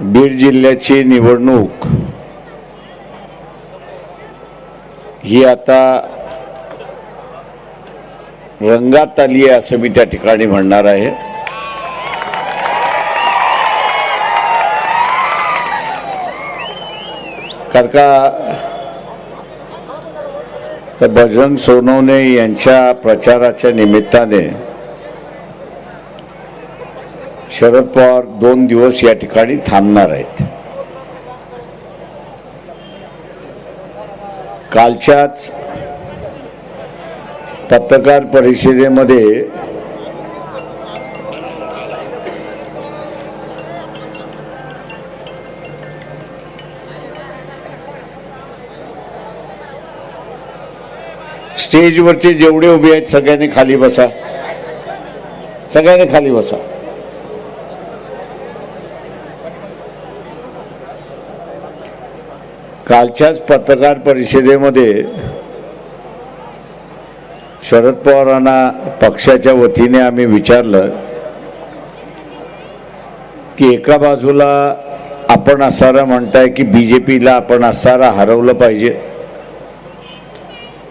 बीड जिल्ह्याची निवडणूक ही आता रंगात आली आहे असं मी त्या ठिकाणी म्हणणार आहे. कारण का तर बजरंग सोनवणे यांच्या प्रचाराच्या निमित्ताने शरद पवार दोन दिवस या ठिकाणी थांबणार आहेत. कालच्याच पत्रकार परिषदेमध्ये स्टेजवरचे जेवढे उभे आहेत सगळ्यांनी खाली बसा. सगळ्यांनी खाली बसा. कालच्याच पत्रकार परिषदेमध्ये शरद पवारांना पक्षाच्या वतीने आम्ही विचारलं की एका बाजूला आपण असारा म्हणताय की बी जे पीला आपण असारा हरवलं पाहिजे.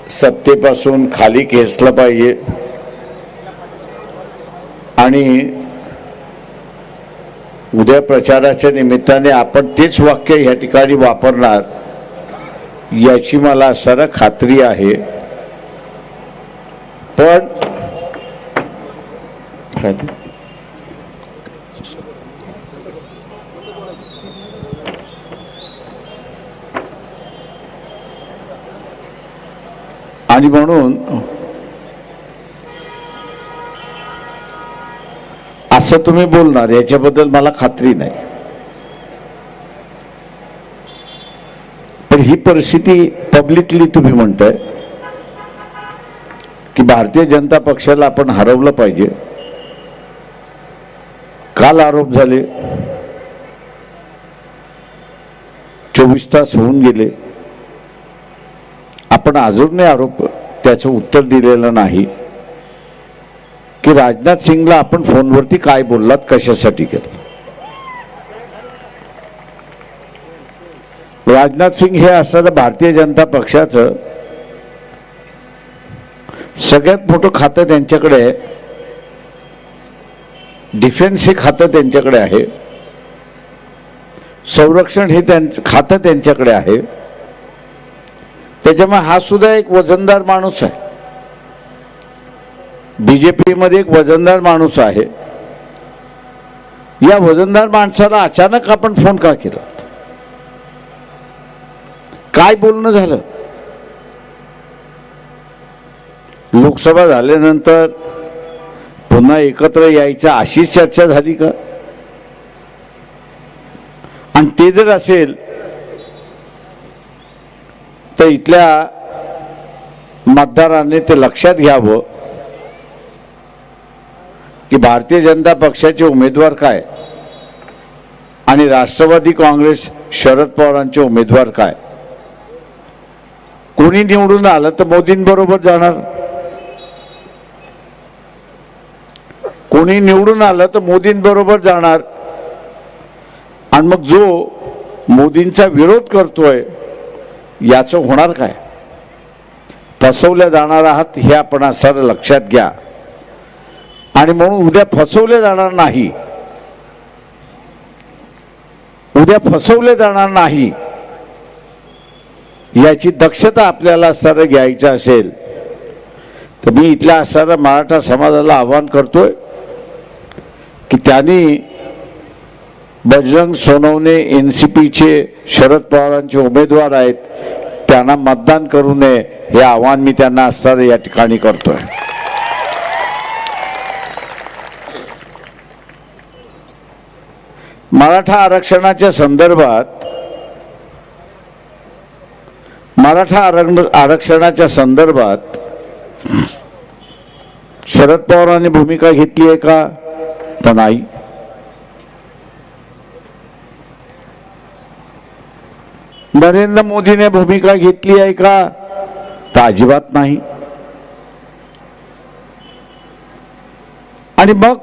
सत्तेपासून खाली खेचलं पाहिजे. आणि उद्या प्रचाराच्या निमित्ताने आपण तेच वाक्य या ठिकाणी वापरणार. याची मला सर खात्री आहे. पण आणि म्हणून असं तुम्ही बोलणार याच्याबद्दल मला खात्री नाही. तर ही परिस्थिती पब्लिकली तुम्ही म्हणताय की भारतीय जनता पक्षाला आपण हरवलं पाहिजे. काल आरोप झाले. चोवीस तास होऊन गेले. आपण अजूनही आरोप त्याचं उत्तर दिलेलं नाही. की राजनाथ सिंगला आपण फोनवरती काय बोललात कशासाठी केलं? राजनाथ सिंग हे असणारं भारतीय जनता पक्षाचं सगळ्यात मोठं खातं त्यांच्याकडे आहे डिफेन्स हे खातं त्यांच्याकडे आहे. संरक्षण हे त्यांचं खातं त्यांच्याकडे आहे. त्याच्यामुळे हा सुद्धा एक वजनदार माणूस आहे. बी जे पीमध्ये एक वजनदार माणूस आहे. या वजनदार माणसाला अचानक आपण फोन का केला? काय बोलणं झालं? लोकसभा झाल्यानंतर पुन्हा एकत्र यायच्या अशीच चर्चा झाली का? आणि ते जर असेल तर इथल्या मतदारांनी ते लक्षात घ्यावं की भारतीय जनता पक्षाचे उमेदवार काय? आणि राष्ट्रवादी काँग्रेस शरद पवारांचे उमेदवार काय? कोणी निवडून आलं तर मोदींबरोबर जाणार? कोणी निवडून आलं तर मोदींबरोबर जाणार? आणि मग जो मोदींचा विरोध करतोय याचं होणार काय? फसवल्या जाणार आहात हे आपण सर लक्षात घ्या. आणि म्हणून उद्या फसवले जाणार नाही. उद्या फसवले जाणार नाही. याची दक्षता आपल्याला सर घ्यायचं असेल तर मी इथल्या असणाऱ्या मराठा समाजाला आवाहन करतोय की त्यांनी बजरंग सोनवणे एन सी पीचे शरद पवारांचे उमेदवार आहेत त्यांना मतदान करू नये हे आवाहन मी त्यांना असणारं या ठिकाणी करतोय. मराठा आरक्षणाच्या संदर्भात मराठा आरक्षण आरक्षणाच्या संदर्भात शरद पवारांनी भूमिका घेतली आहे का? तर नाही. नरेंद्र मोदीने भूमिका घेतली आहे का? तर अजिबात नाही. आणि मग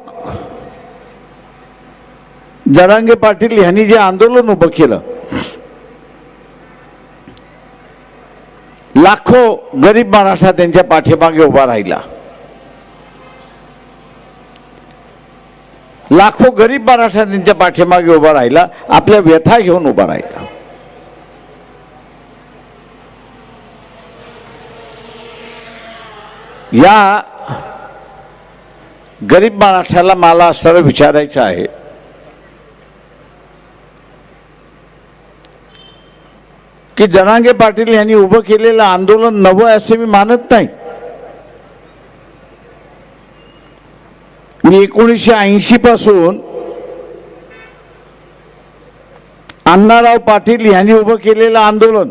जरांगे पाटील यांनी जे आंदोलन उभं केलं लाखो गरीब मराठा त्यांच्या पाठीमागे उभा राहिला. लाखो गरीब मराठा त्यांच्या पाठीमागे उभा राहिला आपल्या व्यथा घेऊन उभा राहिला. या गरीब मराठ्याला मला असं विचारायचं आहे. की जनांगे पाटील यांनी उभं केलेलं आंदोलन नवं असे मी मानत नाही. मी एकोणीसशे ऐंशी पासून अण्णाराव पाटील यांनी उभं केलेलं आंदोलन.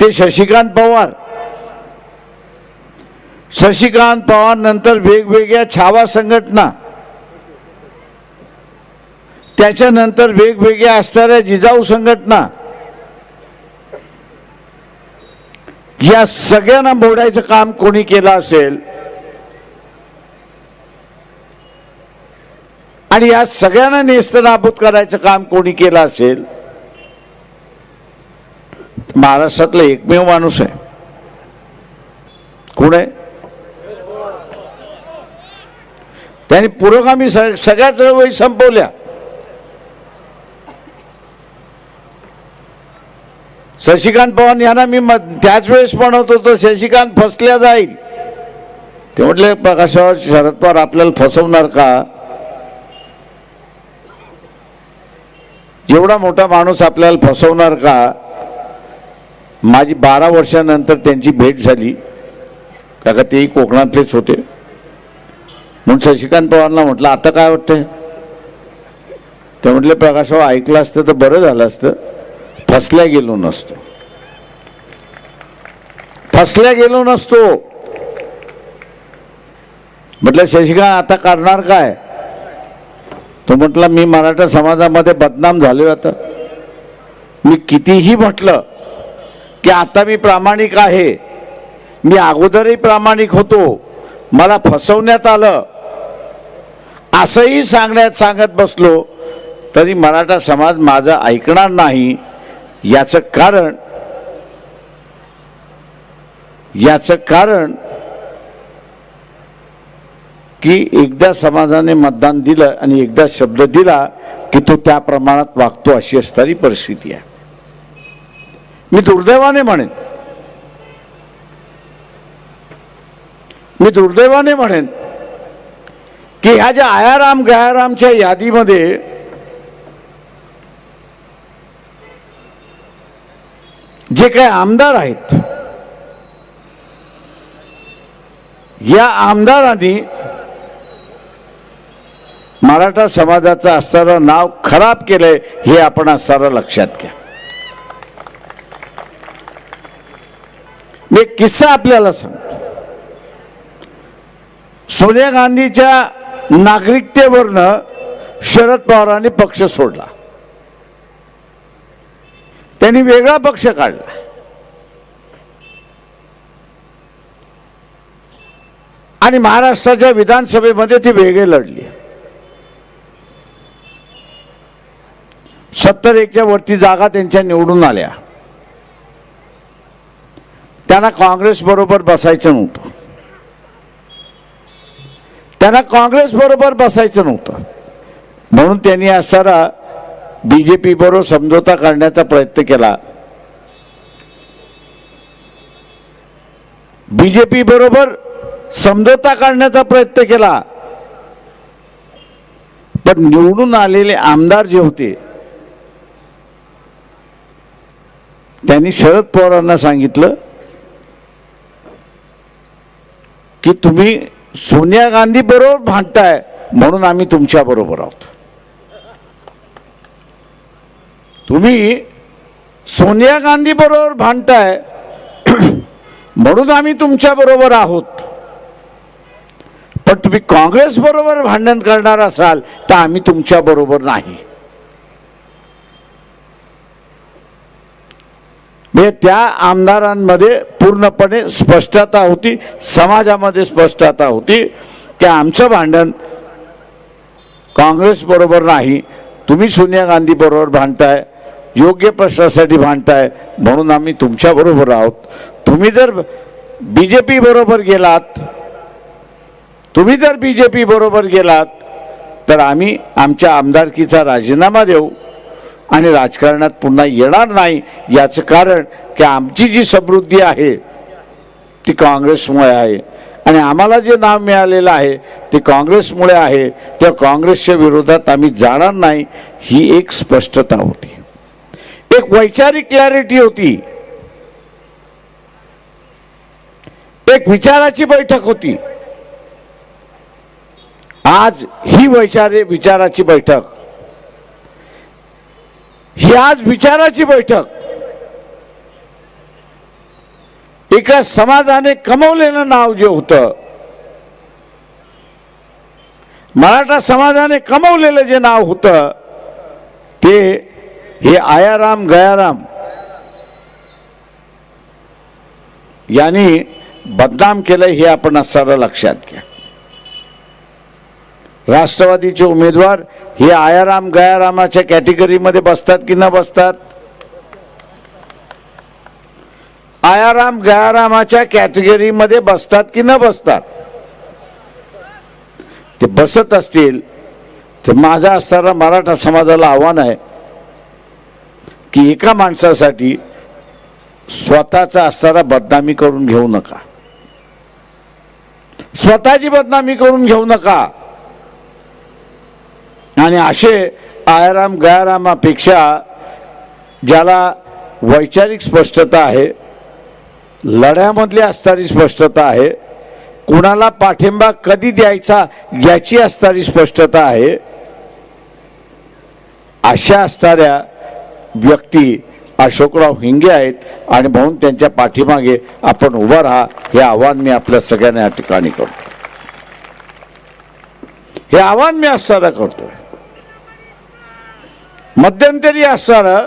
ते शशिकांत पवार. शशिकांत पवार नंतर वेगवेगळ्या छावा संघटना त्याच्यानंतर वेगवेगळ्या असणाऱ्या जिजाऊ संघटना. या सगळ्यांना मोडायचं काम कोणी केलं असेल? आणि या सगळ्यांना नेस्तनाबूत करायचं काम कोणी केलं असेल? महाराष्ट्रातला एकमेव माणूस आहे. कोण आहे? त्यांनी पुरोगामी स- सगळ्या चळवळी संपवल्या. शशिकांत पवार यांना मी म- त्याच वेळेस म्हणत होतो शशिकांत फसल्या जाईल. ते म्हटले प्रकाशावर शरद पवार आपल्याला फसवणार का? एवढा मोठा माणूस आपल्याला फसवणार का? माझी बारा वर्षानंतर त्यांची भेट झाली. काका तेही कोकणातलेच होते. म्हणून शशिकांत पवारला म्हटलं आता काय वाटतंय? ते म्हटले प्रकाशराव ऐकलं असतं तर बरं झालं असतं. फसल्या गेलो नसतो. फसल्या गेलो नसतो. म्हटलं शशिकांत आता करणार काय? तो म्हटला मी मराठा समाजामध्ये बदनाम झालो आता. मी कितीही म्हटलं की आता मी प्रामाणिक आहे. मी अगोदरही प्रामाणिक होतो. मला फसवण्यात आलं. असंही सांगण्यात सांगत बसलो तरी मराठा समाज माझं ऐकणार नाही. याचं कारण याचं कारण की एकदा समाजाने मतदान दिलं आणि एकदा शब्द दिला की तो त्या प्रमाणात वागतो अशी असणारी परिस्थिती आहे. मी दुर्दैवाने म्हणेन. मी दुर्दैवाने म्हणेन की ह्या ज्या आयाराम गयारामच्या यादीमध्ये जे काही आमदार आहेत या आमदारांनी मराठा समाजाचं असणारं नाव खराब केलंय हे आपण असणारं लक्षात घ्या. एक किस्सा आपल्याला सांगतो. सोनिया गांधीच्या नागरिकतेवरनं शरद पवारांनी पक्ष सोडला. त्यांनी वेगळा पक्ष काढला. आणि महाराष्ट्राच्या विधानसभेमध्ये ती वेगळे लढली. सत्तर एकच्या वरती जागा त्यांच्या निवडून आल्या. त्यांना काँग्रेस बरोबर बसायचं नव्हतं. त्यांना काँग्रेस बरोबर बसायचं नव्हतं. म्हणून त्यांनी बीजेपी बरोबर समझोता करण्याचा प्रयत्न केला. बीजेपी बरोबर समझोता काढण्याचा प्रयत्न केला. पण निवडून आलेले आमदार जे होते त्यांनी शरद पवारांना सांगितलं की तुम्ही सोनिया गांधी बरोबर भांडताय म्हणून आम्ही तुमच्या बरोबर आहोत. तुम्ही सोनिया गांधी बरोबर भांडताय म्हणून आम्ही तुमच्या बरोबर आहोत. पण तुम्ही काँग्रेस बरोबर भांडण करणार असाल तर आम्ही तुमच्या बरोबर नाही. म्हणजे त्या आमदारांमध्ये पूर्णपणे स्पष्टता होती समाजामध्ये स्पष्टता होती की आमचं भांडण काँग्रेस बरोबर नाही तुम्ही सोनिया गांधी बरोबर भांडताय योग्य प्रश्नासाठी भांडताय म्हणून आम्ही तुमच्या बरोबर आहोत. तुम्ही जर बी जे पी बरोबर गेलात तुम्ही जर बी जे पी बरोबर गेलात तर आम्ही आमच्या आमदारकीचा राजीनामा देऊ आणि राजकारणात पुन्हा येणार नाही याचं कारण की आमची जी समृद्धी आहे ती काँग्रेसमुळे आहे. आणि आम्हाला जे नाव मिळालेलं आहे ते काँग्रेसमुळे आहे. त्या काँग्रेसच्या विरोधात आम्ही जाणार नाही ही एक स्पष्टता होती. एक वैचारिक क्लॅरिटी होती. एक विचाराची बैठक होती. आज ही वैचारे विचाराची बैठक. ही आज विचाराची बैठक. एका समाजाने कमवलेलं नाव जे होतं मराठा समाजाने कमवलेलं जे नाव होतं ते हे आयाराम गयाराम. यांनी बदनाम केलं हे आपण असताना लक्षात घ्या. राष्ट्रवादीचे उमेदवार हे आयाराम गयारामाच्या कॅटेगरीमध्ये बसतात की न बसतात? आयाराम गयारामाच्या कॅटेगरीमध्ये बसतात की न बसतात? ते बसत असतील तर माझा असणारा मराठा समाजाला आव्हान आहे. की एका माणसासाठी स्वतःचा असणारा बदनामी करून घेऊ नका. स्वतःची बदनामी करून घेऊ नका. आणि असे आयाराम गयारामापेक्षा ज्याला वैचारिक स्पष्टता आहे लढ्यामधली असणारी स्पष्टता आहे कुणाला पाठिंबा कधी द्यायचा याची असणारी स्पष्टता आहे अशा असणाऱ्या व्यक्ती अशोकराव हिंगे आहेत आणि म्हणून त्यांच्या पाठीमागे आपण उभा राहा. हे आव्हान मी आपल्या सगळ्यांना या ठिकाणी करतो. हे आव्हान मी असताना करतोय. मध्यंतरी असणारं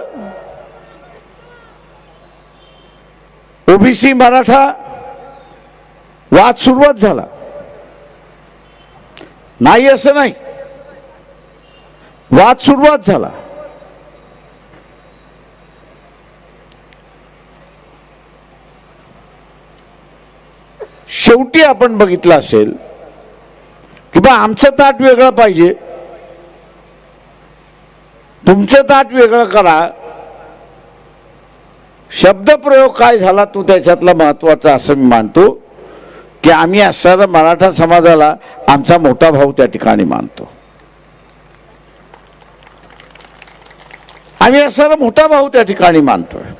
ओबीसी मराठा वाद सुरुवात झाला. नाही असं नाही. वाद सुरुवात झाला. शेवटी आपण बघितलं असेल की बा आमचं ताट वेगळं पाहिजे. तुमचं ताट वेगळं करा. शब्दप्रयोग काय झाला तो त्याच्यातला महत्त्वाचा असं मी मानतो की आम्ही असणारा मराठा समाजाला आमचा मोठा भाऊ त्या ठिकाणी मानतो. आम्ही असणारा मोठा भाऊ त्या ठिकाणी मानतोय.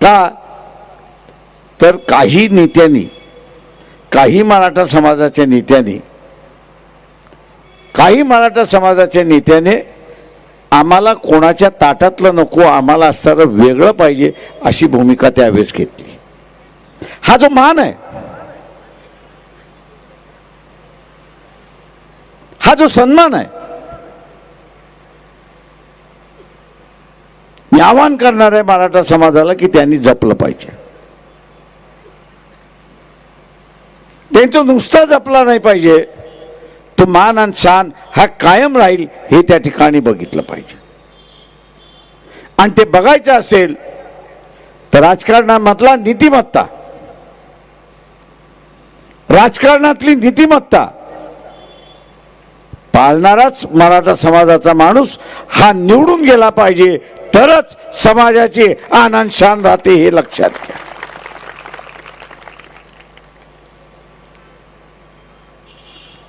का? तर काही नेत्यांनी काही मराठा समाजाच्या नेत्यांनी काही मराठा समाजाच्या नेत्याने आम्हाला कोणाच्या ताटातलं नको आम्हाला असणारं वेगळं पाहिजे अशी भूमिका त्यावेळेस घेतली. हा जो मान आहे हा जो सन्मान आहे मी आवाहन करणार आहे मराठा समाजाला की त्यांनी जपलं पाहिजे. त्यांनी तो नुसता जपला नाही पाहिजे. तो मान आणि शान हा कायम राहील हे त्या ठिकाणी बघितलं पाहिजे. आणि ते बघायचं असेल तर राजकारणामधला नीतिमत्ता. राजकारणातली नीतिमत्ता. पाळणाराच मराठा समाजाचा माणूस हा निवडून गेला पाहिजे तरच समाजाचे आनंद शान राहते हे लक्षात घ्या.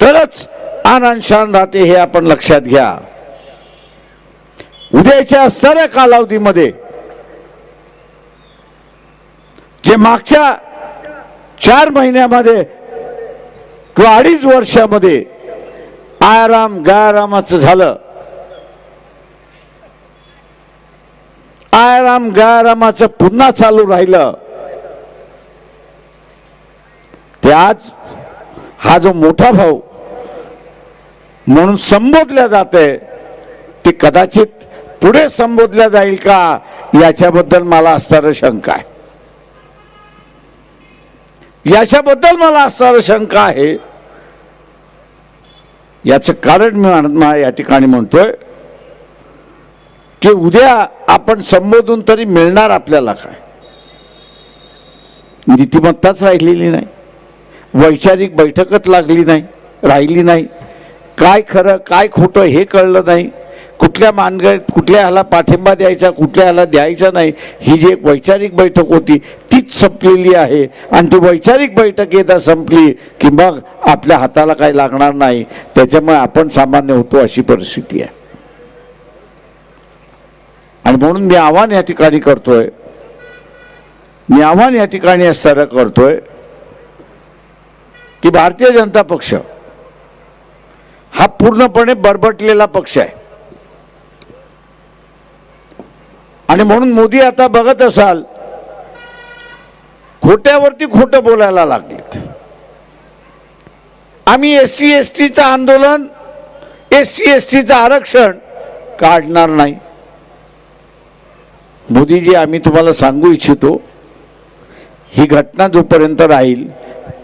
तरच आनंद शान राहते हे आपण लक्षात घ्या. उद्याच्या सर्व कालावधीमध्ये जे मागच्या चार महिन्यामध्ये किंवा अडीच वर्षामध्ये आराम गायारामाचं झालं. आराम गायारामाचं पुन्हा चालू राहिलं. ते आज हा जो मोठा भाऊ म्हणून संबोधल्या जाते ते कदाचित पुढे संबोधल्या जाईल का याच्याबद्दल मला असणारं शंका आहे. याच्याबद्दल मला असणारं शंका आहे. याचं कारण मी म्हण- या ठिकाणी म्हणतोय की उद्या आपण संबोधून तरी मिळणार आपल्याला काय? नीतिमत्ताच राहिलेली नाही. वैचारिक बैठकच लागली नाही राहिली नाही. काय खरं काय खोटं हे कळलं नाही. कुठल्या मानग कुठल्या ह्याला पाठिंबा द्यायचा कुठल्या ह्याला द्यायचा नाही. ही जी एक वैचारिक बैठक होती तीच संपलेली आहे. आणि ती वैचारिक बैठक एकदा संपली की मग आपल्या हाताला काही लागणार नाही. त्याच्यामुळे आपण सामान्य होतो अशी परिस्थिती आहे. आणि म्हणून मी आव्हान या ठिकाणी करतोय. मी आव्हान या ठिकाणी असताना करतोय की भारतीय जनता पक्ष हा पूर्णपणे बरबटलेला पक्ष आहे. आणि म्हणून मोदी आता बघत असाल खोट्यावरती खोटं बोलायला लागलेत. आम्ही एस सी एस टीचं आंदोलन एस सी एस टीचं आरक्षण काढणार नाही. मोदीजी आम्ही तुम्हाला सांगू इच्छितो ही घटना जोपर्यंत राहील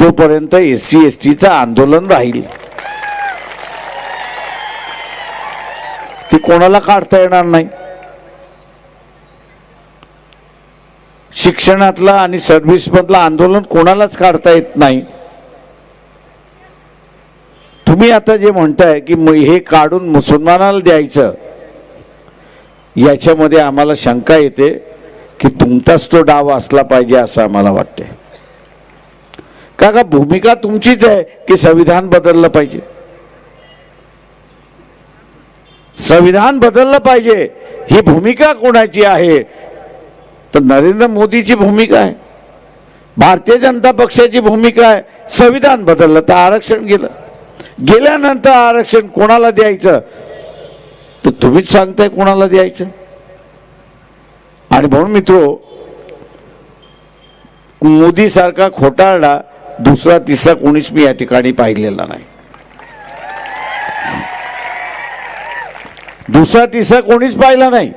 तोपर्यंत एस सी एस टीचं आंदोलन राहील. ते कोणाला काढता येणार नाही? शिक्षणातलं आणि सर्व्हिसमधलं आंदोलन कोणालाच काढता येत नाही. तुम्ही आता जे म्हणताय की हे काढून मुसलमानाला द्यायचं याच्यामध्ये आम्हाला शंका येते की तुमचाच तो डाव असला पाहिजे असं आम्हाला वाटते का का भूमिका तुमचीच आहे की संविधान बदललं पाहिजे? संविधान बदललं पाहिजे. ही भूमिका कोणाची आहे? तर नरेंद्र मोदीची भूमिका आहे. भारतीय जनता पक्षाची भूमिका आहे. संविधान बदललं तर आरक्षण गेलं. गेल्यानंतर आरक्षण कोणाला द्यायचं? तर तुम्हीच सांगताय कोणाला द्यायचं? आणि म्हणून मित्रो मोदी सारखा खोटारडा दुसरा तिसरा कोणीच मी या ठिकाणी पाहिलेला नाही. दुसरा तिसरा कोणीच पाहिला नाही.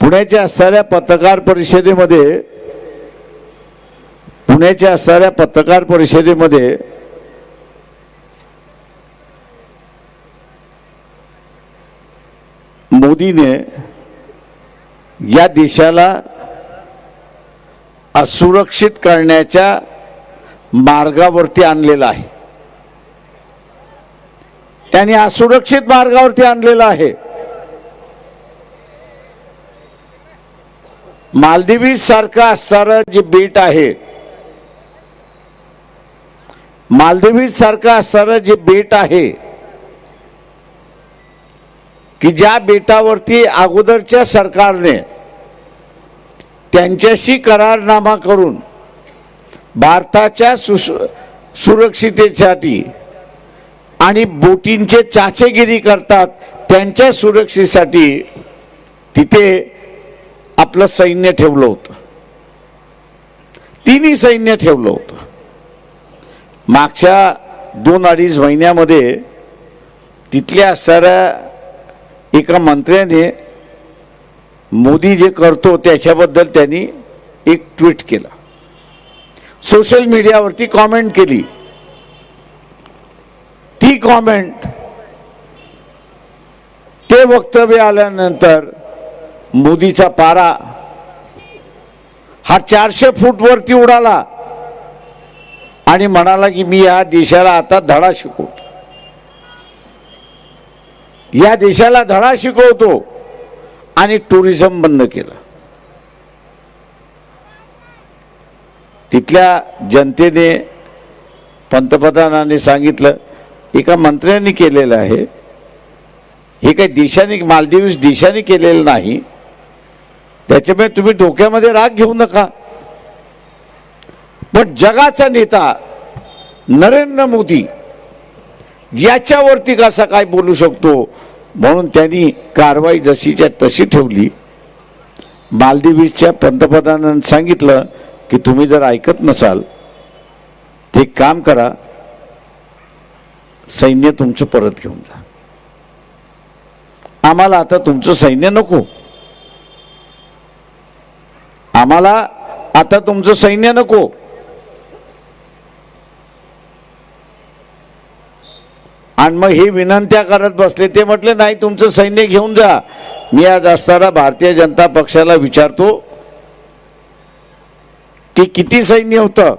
पुण्याच्या असणाऱ्या पत्रकार परिषदेमध्ये पुण्याच्या असणाऱ्या पत्रकार परिषदेमध्ये मोदीने या देशाला असुरक्षित करण्याच्या मार्गावरती आणलेला आहे. त्यांनी असुरक्षित मार्गावरती आणलेला आहे. मालदिवी सारखं असणारं जे बेट आहे मालदिवी सारखं असणारं जे बेट आहे की ज्या बेटावरती अगोदरच्या सरकारने त्यांच्याशी करारनामा करून भारताच्या सुस सुरक्षितेसाठी आणि बोटींचे चाचेगिरी करतात त्यांच्या सुरक्षेसाठी तिथे आपलं सैन्य ठेवलं होतं. तिन्ही सैन्य ठेवलं होतं. मागच्या दोन अडीच महिन्यामध्ये तिथल्या असणाऱ्या एका मंत्र्याने मोदी जे करतो त्याच्याबद्दल त्यांनी एक ट्विट केलं. सोशल मीडियावरती कॉमेंट केली. ती कॉमेंट ते वक्तव्य आल्यानंतर मोदीचा पारा हा चारशे फूट वरती उडाला आणि म्हणाला की मी या देशाला आता धडा शिकवतो. या देशाला धडा शिकवतो. आणि टुरिझम बंद केलं. तिथल्या जनतेने पंतप्रधानांनी सांगितलं एका मंत्र्यांनी केलेलं आहे. हे काही देशाने मालदीव्स देशाने केलेलं नाही. त्याच्यामुळे तुम्ही डोक्यामध्ये राग घेऊ नका. पण जगाचा नेता नरेंद्र मोदी याच्यावरती कसा काय बोलू शकतो? म्हणून त्यांनी कारवाई जशीच्या तशी ठेवली. मालदीवीच्या पंतप्रधानांनी सांगितलं की तुम्ही जर ऐकत नसाल ते एक काम करा. सैन्य तुमचं परत घेऊन जा. आम्हाला आता तुमचं सैन्य नको. आम्हाला आता तुमचं सैन्य नको. आणि मग हे विनंत्या करत बसले. ते म्हटले नाही तुमचं सैन्य घेऊन जा. मी आज असताना भारतीय जनता पक्षाला विचारतो की किती सैन्य होतं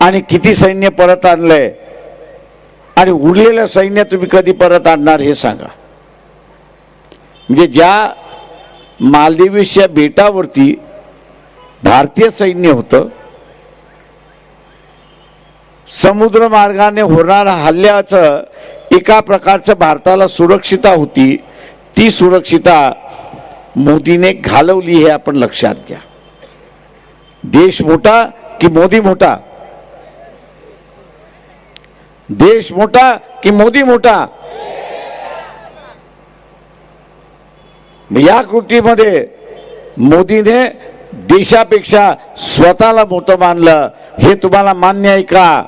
आणि किती सैन्य परत आणलंय आणि उरलेलं सैन्य तुम्ही कधी परत आणणार हे सांगा. म्हणजे ज्या मालदिवीसच्या बेटावरती भारतीय सैन्य होतं समुद्र मार्गाने होणाऱ्या हल्ल्याचं एका प्रकारचं भारताला सुरक्षिता होती ती सुरक्षिता मोदीने घालवली हे आपण लक्षात घ्या. देश मोठा की मोदी मोठा? देश मोठा की मोदी मोठा? या कृतीमध्ये मोदीने देशापेक्षा स्वतःला मोठं मानलं हे तुम्हाला मान्य आहे का?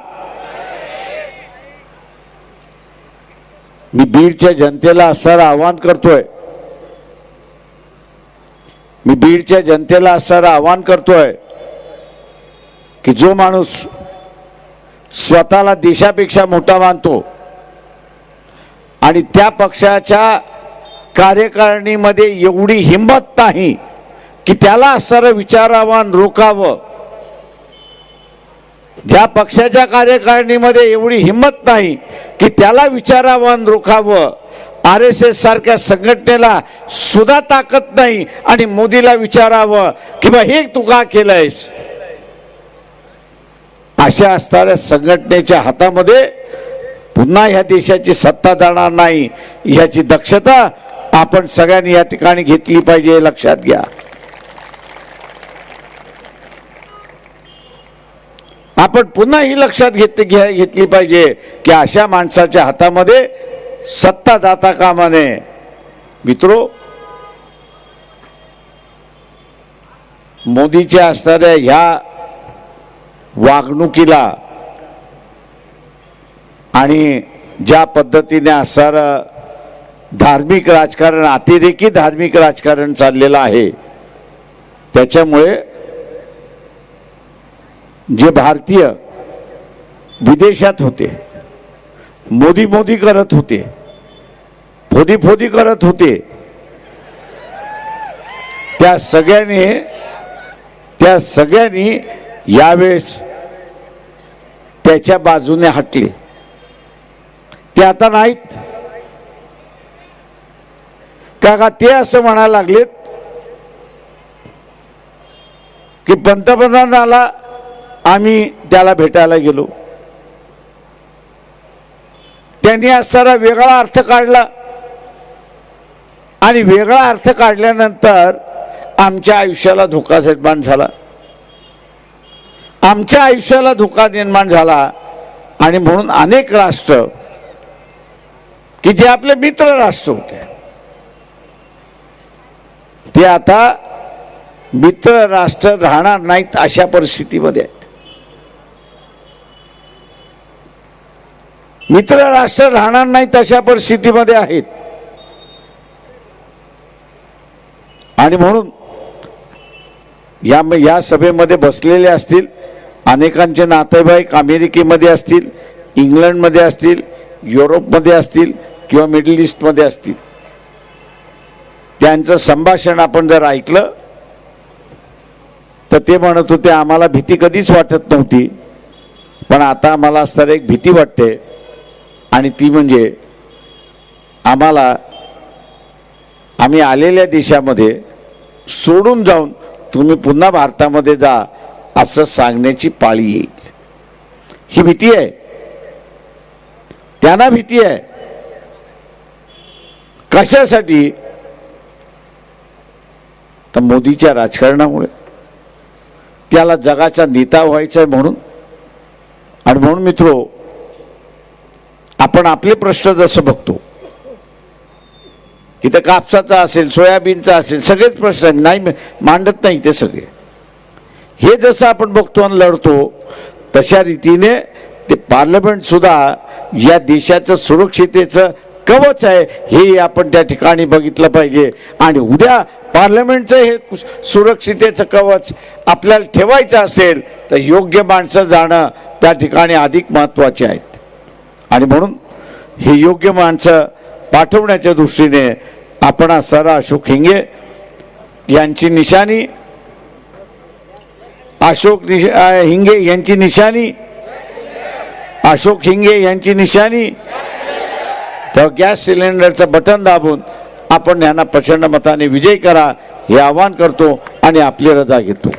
मी बीडच्या जनतेला असणारं आवाहन करतोय. मी बीडच्या जनतेला असणारं आवाहन करतोय की जो माणूस स्वतःला देशापेक्षा मोठा मानतो आणि त्या पक्षाच्या कार्यकारिणीमध्ये एवढी हिंमत नाही की त्याला असणारं विचारावान रोखावं ज्या पक्षाच्या कार्यकारिणीमध्ये एवढी हिंमत नाही की त्याला विचारावान रोखावं आर एस एस सारख्या संघटनेला सुद्धा ताकद नाही आणि मोदीला विचारावं की बा हे तू का केलंयस? अशा असणाऱ्या संघटनेच्या हातामध्ये पुन्हा ह्या देशाची सत्ता जाणार नाही याची दक्षता आपण सगळ्यांनी या ठिकाणी घेतली पाहिजे लक्षात घ्या. आपण पुन्हा ही लक्षात घेत घ्या घेतली पाहिजे की अशा माणसाच्या हातामध्ये सत्ता जाता कामा नये मित्रो मोदीच्या असणाऱ्या ह्या वागणुकीला आणि ज्या पद्धतीने असणारं धार्मिक राजकारण अतिरेकी धार्मिक राजकारण चाललेलं आहे त्याच्यामुळे जे भारतीय विदेशात होते मोदी मोदी करत होते फोदी फोदी करत होते त्या सगळ्यांनी त्या सगळ्यांनी यावेळेस त्याच्या बाजूने हटले. ते आता नाहीत. का का ते असं म्हणायला लागलेत की पंतप्रधानाला आम्ही त्याला भेटायला गेलो. त्यांनी आज सारा वेगळा अर्थ काढला. आणि वेगळा अर्थ काढल्यानंतर आमच्या आयुष्याला धोका निर्माण झाला. आमच्या आयुष्याला धोका निर्माण झाला. आणि म्हणून अनेक राष्ट्र की जे आपले मित्र राष्ट्र होते ते आता मित्र राष्ट्र राहणार नाहीत अशा परिस्थितीमध्ये. मित्र राष्ट्र राहणार नाही तशा परिस्थितीमध्ये आहेत. आणि म्हणून या या सभेमध्ये बसलेले असतील अनेकांचे नातेवाईक अमेरिकेमध्ये असतील इंग्लंडमध्ये असतील युरोपमध्ये असतील किंवा मिडल ईस्टमध्ये असतील. त्यांचं संभाषण आपण जर ऐकलं तर ते म्हणत होते आम्हाला भीती कधीच वाटत नव्हती पण आता आम्हाला असताना एक भीती वाटते. आणि ती म्हणजे आम्हाला आम्ही आलेल्या देशामध्ये सोडून जाऊन तुम्ही पुन्हा भारतामध्ये जा असं सांगण्याची पाळी येईल. ही भीती आहे. त्यांना भीती आहे. कशासाठी? तर मोदीच्या राजकारणामुळे. त्याला जगाचा नेता व्हायचा आहे म्हणून. आणि म्हणून मित्रो आपण आपले प्रश्न जसं बघतो इथं कापसाचा असेल सोयाबीनचा असेल सगळेच प्रश्न नाही मांडत नाही ते सगळे. हे जसं आपण बघतो आणि लढतो तशा रीतीने ते पार्लमेंट सुद्धा या देशाचं सुरक्षितेचं कवच आहे हे आपण त्या ठिकाणी बघितलं पाहिजे. आणि उद्या पार्लमेंटचं हे सुरक्षितेचं कवच आपल्याला ठेवायचं असेल तर योग्य माणसं जाणं त्या ठिकाणी अधिक महत्त्वाचे आहेत. आणि म्हणून ही योग्य माणसं पाठवण्याच्या दृष्टीने आपण आज सर अशोक हिंगे यांची निशाणी अशोक हिंगे यांची निशाणी अशोक हिंगे यांची निशाणी तर गॅस सिलेंडरचं बटन दाबून आपण यांना प्रचंड मताने विजयी करा हे आवाहन करतो आणि आपली रजा घेतो.